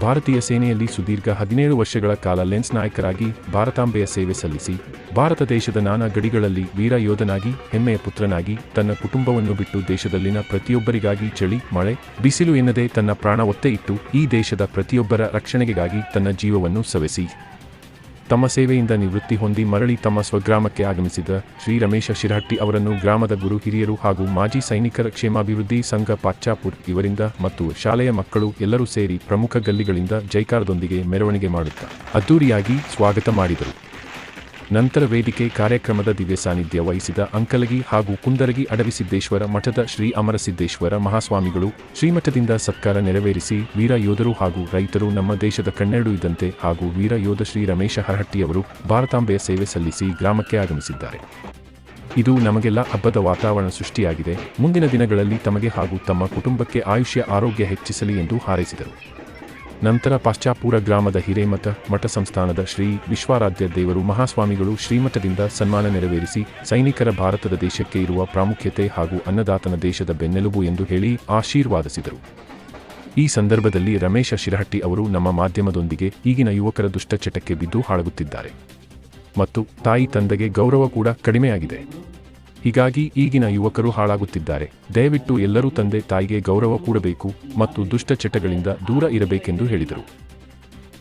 ಭಾರತೀಯ ಸೇನೆಯಲ್ಲಿ ಸುದೀರ್ಘ ಹದಿನೇಳು ವರ್ಷಗಳ ಕಾಲ ಲೆನ್ಸ್ ನಾಯಕರಾಗಿ ಭಾರತಾಂಬೆಯ ಸೇವೆ ಸಲ್ಲಿಸಿ, ಭಾರತ ದೇಶದ ನಾನಾ ಗಡಿಗಳಲ್ಲಿ ವೀರ ಯೋಧನಾಗಿ, ಹೆಮ್ಮೆಯ ಪುತ್ರನಾಗಿ, ತನ್ನ ಕುಟುಂಬವನ್ನು ಬಿಟ್ಟು ದೇಶದಲ್ಲಿನ ಪ್ರತಿಯೊಬ್ಬರಿಗಾಗಿ ಚಳಿ, ಮಳೆ, ಬಿಸಿಲು ಎನ್ನದೆ ತನ್ನ ಪ್ರಾಣ ಒತ್ತೆ ಇಟ್ಟು, ಈ ದೇಶದ ಪ್ರತಿಯೊಬ್ಬರ ರಕ್ಷಣೆಗಾಗಿ ತನ್ನ ಜೀವವನ್ನು ಸವೆಸಿ. ತಮ್ಮ ಸೇವೆಯಿಂದ ನಿವೃತ್ತಿ ಹೊಂದಿ ಮರಳಿ ತಮ್ಮ ಸ್ವಗ್ರಾಮಕ್ಕೆ ಆಗಮಿಸಿದ ಶ್ರೀ ರಮೇಶ ಶಿರಹಟ್ಟಿ ಅವರನ್ನು ಗ್ರಾಮದ ಗುರು ಹಿರಿಯರು ಹಾಗೂ ಮಾಜಿ ಸೈನಿಕರ ಕ್ಷೇಮಾಭಿವೃದ್ಧಿ ಸಂಘ ಪಾಚಾಪುರ್ ಇವರಿಂದ ಮತ್ತು ಶಾಲೆಯ ಮಕ್ಕಳು ಎಲ್ಲರೂ ಸೇರಿ ಪ್ರಮುಖ ಗಲ್ಲಿಗಳಿಂದ ಜೈಕಾರದೊಂದಿಗೆ ಮೆರವಣಿಗೆ ಮಾಡುತ್ತಾ ಅದ್ದೂರಿಯಾಗಿ ಸ್ವಾಗತ ಮಾಡಿದರು. ನಂತರ ವೇದಿಕೆ ಕಾರ್ಯಕ್ರಮದ ದಿವ್ಯ ಸಾನ್ನಿಧ್ಯ ವಹಿಸಿದ ಅಂಕಲಗಿ ಹಾಗೂ ಕುಂದರಗಿ ಅಡವಿಸಿದ್ದೇಶ್ವರ ಮಠದ ಶ್ರೀ ಅಮರಸಿದ್ದೇಶ್ವರ ಮಹಾಸ್ವಾಮಿಗಳು ಶ್ರೀಮಠದಿಂದ ಸತ್ಕಾರ ನೆರವೇರಿಸಿ ವೀರ ಯೋಧರು ಹಾಗೂ ರೈತರು ನಮ್ಮ ದೇಶದ ಕಣ್ಣೆರಡು ಇದ್ದಂತೆ ಹಾಗೂ ವೀರ ಯೋಧ ಶ್ರೀ ರಮೇಶ ಹರಹಟ್ಟಿಯವರು ಭಾರತಾಂಬೆಯ ಸೇವೆ ಸಲ್ಲಿಸಿ ಗ್ರಾಮಕ್ಕೆ ಆಗಮಿಸಿದ್ದಾರೆ. ಇದು ನಮಗೆಲ್ಲ ಹಬ್ಬದ ವಾತಾವರಣ ಸೃಷ್ಟಿಯಾಗಿದೆ. ಮುಂದಿನ ದಿನಗಳಲ್ಲಿ ತಮಗೆ ಹಾಗೂ ತಮ್ಮ ಕುಟುಂಬಕ್ಕೆ ಆಯುಷ್ಯ, ಆರೋಗ್ಯ ಹೆಚ್ಚಿಸಲಿ ಎಂದು ಹಾರೈಸಿದರು. ನಂತರ ಪಾಶ್ಚಾಪುರ ಗ್ರಾಮದ ಹಿರೇಮಠ, ಮಠ ಸಂಸ್ಥಾನದ ಶ್ರೀ ವಿಶ್ವಾರಾಧ್ಯ ದೇವರು ಮಹಾಸ್ವಾಮಿಗಳು ಶ್ರೀಮಠದಿಂದ ಸನ್ಮಾನ ನೆರವೇರಿಸಿ ಸೈನಿಕರ ಭಾರತದ ದೇಶಕ್ಕೆ ಇರುವ ಪ್ರಾಮುಖ್ಯತೆ ಹಾಗೂ ಅನ್ನದಾತನ ದೇಶದ ಬೆನ್ನೆಲುಬು ಎಂದು ಹೇಳಿ ಆಶೀರ್ವಾದಿಸಿದರು. ಈ ಸಂದರ್ಭದಲ್ಲಿ ರಮೇಶ ಶಿರಹಟ್ಟಿ ಅವರು ನಮ್ಮ ಮಾಧ್ಯಮದೊಂದಿಗೆ ಈಗಿನ ಯುವಕರ ದುಷ್ಟಚಟಕ್ಕೆ ಬಿದ್ದು ಹಾಳಾಗುತ್ತಿದ್ದಾರೆ. ಮತ್ತು ತಾಯಿ ತಂದೆಗೆ ಗೌರವ ಕೂಡ ಕಡಿಮೆಯಾಗಿದೆ. ಹೀಗಾಗಿ ಈಗಿನ ಯುವಕರು ಹಾಳಾಗುತ್ತಿದ್ದಾರೆ. ದಯವಿಟ್ಟು ಎಲ್ಲರೂ ತಂದೆ ತಾಯಿಗೆ ಗೌರವ ಕೂಡಬೇಕು ಮತ್ತು ದುಷ್ಟಚಟಗಳಿಂದ ದೂರ ಇರಬೇಕೆಂದು ಹೇಳಿದರು.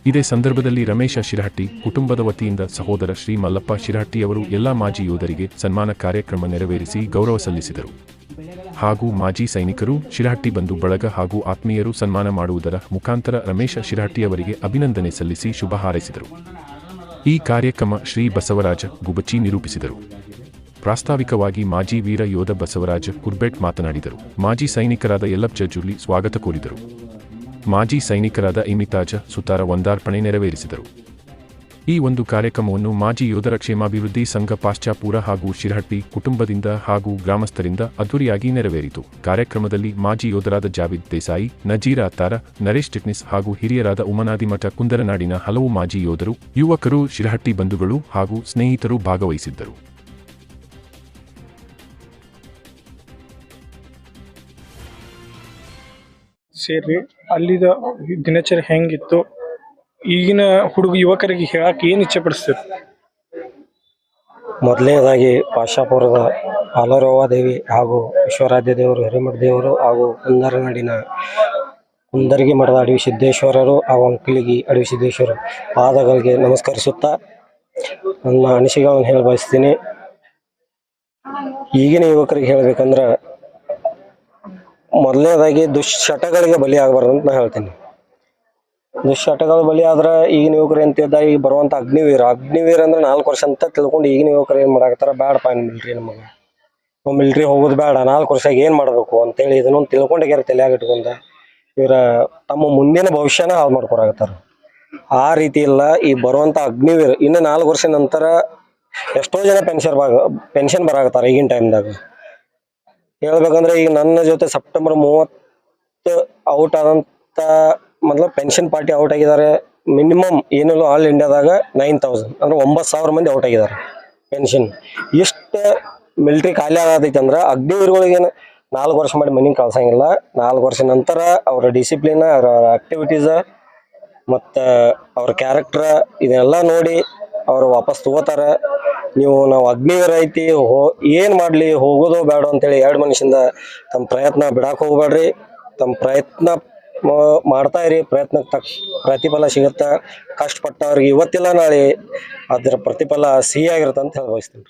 ಇದೇ ಸಂದರ್ಭದಲ್ಲಿ ರಮೇಶ ಶಿರಹಟ್ಟಿ, ಕುಟುಂಬದ ವತಿಯಿಂದ ಸಹೋದರ ಶ್ರೀ ಮಲ್ಲಪ್ಪ ಶಿರಹಟ್ಟಿಯವರು ಎಲ್ಲಾ ಮಾಜಿ ಯೋಧರಿಗೆ ಸನ್ಮಾನ ಕಾರ್ಯಕ್ರಮ ನೆರವೇರಿಸಿ ಗೌರವ ಸಲ್ಲಿಸಿದರು. ಹಾಗೂ ಮಾಜಿ ಸೈನಿಕರು, ಶಿರಹಟ್ಟಿ ಬಂಧು ಬಳಗ ಹಾಗೂ ಆತ್ಮೀಯರು ಸನ್ಮಾನ ಮಾಡುವುದರ ಮುಖಾಂತರ ರಮೇಶ ಶಿರಹಟ್ಟಿಯವರಿಗೆ ಅಭಿನಂದನೆ ಸಲ್ಲಿಸಿ ಶುಭ ಹಾರೈಸಿದರು. ಈ ಕಾರ್ಯಕ್ರಮ ಶ್ರೀ ಬಸವರಾಜ ಗುಬಚಿ ನಿರೂಪಿಸಿದರು. ಪ್ರಾಸ್ತಾವಿಕವಾಗಿ ಮಾಜಿ ವೀರ ಯೋಧ ಬಸವರಾಜ ಕುರ್ಬೆಟ್ ಮಾತನಾಡಿದರು. ಮಾಜಿ ಸೈನಿಕರಾದ ಯಲ್ಲಪ್ಪ ಜಜುಲಿ ಸ್ವಾಗತ ಕೋರಿದರು. ಮಾಜಿ ಸೈನಿಕರಾದ ಇಮಿತಾಜ ಸುತಾರ ಒಂದಾರ್ಪಣೆ ನೆರವೇರಿಸಿದರು. ಈ ಒಂದು ಕಾರ್ಯಕ್ರಮವನ್ನು ಮಾಜಿ ಯೋಧರ ಕ್ಷೇಮಾಭಿವೃದ್ಧಿ ಸಂಘ ಪಾಶ್ಚಾಪುರ ಹಾಗೂ ಶಿರಹಟ್ಟಿ ಕುಟುಂಬದಿಂದ ಹಾಗೂ ಗ್ರಾಮಸ್ಥರಿಂದ ಅದ್ದೂರಿಯಾಗಿ ನೆರವೇರಿತು. ಕಾರ್ಯಕ್ರಮದಲ್ಲಿ ಮಾಜಿ ಯೋಧರಾದ ಜಾವಿದ್ ದೇಸಾಯಿ, ನಜೀರ ಅತ್ತಾರ, ನರೇಶ್ ಟಿಟ್ನಿಸ್ ಹಾಗೂ ಹಿರಿಯರಾದ ಉಮನಾದಿಮಠ ಕುಂದರನಾಡಿನ ಹಲವು ಮಾಜಿ ಯೋಧರು, ಯುವಕರು, ಶಿರಹಟ್ಟಿ ಬಂಧುಗಳು ಹಾಗೂ ಸ್ನೇಹಿತರು ಭಾಗವಹಿಸಿದ್ದರು. ಸೇರಿ ಅಲ್ಲಿದ ದಿನಚರಿ ಹೆಂಗಿತ್ತು, ಈಗಿನ ಹುಡುಗ ಯುವಕರಿಗೆ ಹೇಳಕ್ ಏನ್ ಇಚ್ಛೆ ಪಡಿಸ್ತೀರಿ? ಮೊದಲನೇದಾಗಿ ಪಾಶಾಪುರದ ಹಾಲರವ್ವ ದೇವಿ ಹಾಗೂ ವಿಶ್ವರಾಧ್ಯ ದೇವರು, ಹಿರೇಮಠ ದೇವರು ಹಾಗೂ ಕುಂದರನಾಡಿನ, ಕುಂದರ್ಗಿ ಮಠದ ಅಡವಿ ಸಿದ್ದೇಶ್ವರರು ಹಾಗೂ ಅಂಕಲಿಗಿ ಅಡವಿ ಸಿದ್ದೇಶ್ವರ ಪಾದಗಳಿಗೆ ನಮಸ್ಕರಿಸುತ್ತಾ ನನ್ನ ಅನಿಸಿಕೆಗಳನ್ನು ಹೇಳಿ ಬಯಸ್ತೀನಿ. ಈಗಿನ ಯುವಕರಿಗೆ ಹೇಳ್ಬೇಕಂದ್ರೆ ಮೊದಲನೇದಾಗಿ ದುಶ್ಚಟಗಳಿಗೆ ಬಲಿ ಆಗಬಾರ್ದು ಅಂತ ನಾ ಹೇಳ್ತೀನಿ. ದುಶ್ಚಟಗಳು ಬಲಿ ಆದ್ರೆ ಈಗಿನ ಯುವಕರು ಎಂತಿದ್ದ ಈಗ ಬರುವಂತ ಅಗ್ನಿವೀರ. ಅಗ್ನಿವೀರ ಅಂದ್ರೆ ನಾಲ್ಕು ವರ್ಷ ಅಂತ ತಿಳ್ಕೊಂಡು ಈಗಿನ ಯುವಕರು ಏನ್ ಮಾಡಾಕತ್ತಾರ? ಬ್ಯಾಡಪ್ಪ ಮಿಲ್ಟ್ರಿ ನಮಗೆ ಮಿಲ್ಟ್ರಿ ಹೋಗೋದು ಬೇಡ ನಾಲ್ಕು ವರ್ಷಾಗ ಏನು ಮಾಡಬೇಕು ಅಂತೇಳಿ ಇದನ್ನೊಂದು ತಿಳ್ಕೊಂಡಾಗ್ಯಾರ ತಲೆಯಾಗ ಇಟ್ಕೊಂಡ ಇವರ ತಮ್ಮ ಮುಂದಿನ ಭವಿಷ್ಯನ ಹಾಳು ಮಾಡ್ಕೊರಾಗತ್ತಾರ ಆ ರೀತಿ ಇಲ್ಲ, ಈ ಬರುವಂತ ಅಗ್ನಿವೀರ. ಇನ್ನು ನಾಲ್ಕು ವರ್ಷ ನಂತರ ಎಷ್ಟೋ ಜನ ಪೆನ್ಷನ್ ಬಾಗ ಪೆನ್ಷನ್ ಬರಾಕತ್ತಾರ ಈಗಿನ ಟೈಮ್ದಾಗ ಹೇಳ್ಬೇಕಂದ್ರೆ ಈಗ ನನ್ನ ಜೊತೆ ಸೆಪ್ಟೆಂಬರ್ ಮೂವತ್ತು ಔಟ್ ಆದಂತ ಮೊದಲು ಪೆನ್ಷನ್ ಪಾರ್ಟಿ ಔಟ್ ಆಗಿದ್ದಾರೆ. ಮಿನಿಮಮ್ ಏನಿಲ್ಲ ಆಲ್ ಇಂಡಿಯಾದಾಗ ನೈನ್ ತೌಸಂಡ್ ಅಂದ್ರೆ ಒಂಬತ್ತು ಸಾವಿರ ಮಂದಿ ಔಟ್ ಆಗಿದ್ದಾರೆ ಪೆನ್ಷನ್ ಇಷ್ಟು ಮಿಲಿಟ್ರಿ ಖಾಲಿ ಆಗತೈತಿ ಅಂದ್ರೆ ಅಗ್ನಿವೀರಗಳಿಗೇನು ನಾಲ್ಕು ವರ್ಷ ಮಾಡಿ ಮನೆಗೆ ಕಳ್ಸಂಗಿಲ್ಲ. ನಾಲ್ಕು ವರ್ಷ ನಂತರ ಅವರ ಡಿಸಿಪ್ಲಿನ್ ಅವರ ಆಕ್ಟಿವಿಟೀಸ್ ಮತ್ತು ಅವ್ರ ಕ್ಯಾರೆಕ್ಟರ್ ಇದೆಲ್ಲ ನೋಡಿ ಅವರು ವಾಪಸ್ ತಗೋತಾರ. ನೀವು ನಾವು ಅಗ್ನಿವೀರ ಐತಿ, ಹೋ, ಏನು ಮಾಡಲಿ, ಹೋಗೋದು ಬೇಡ ಅಂತೇಳಿ ಎರಡು ಮನುಷ್ಯಂದ ತಮ್ಮ ಪ್ರಯತ್ನ ಬಿಡಾಕ್ ಹೋಗ್ಬೇಡ್ರಿ ತಮ್ಮ ಪ್ರಯತ್ನ ಮಾಡ್ತಾ ಇರಿ. ಪ್ರಯತ್ನಕ್ಕೆ ತಕ್ಕ ಪ್ರತಿಫಲ ಸಿಗುತ್ತೆ. ಕಷ್ಟಪಟ್ಟವ್ರಿಗೆ ಇವತ್ತಿಲ್ಲ, ನಾಳೆ ಅದರ ಪ್ರತಿಫಲ ಸಿಹಿಯಾಗಿರುತ್ತೆ ಅಂತ ಹೇಳಿ ಬಯಸ್ತೀನಿ.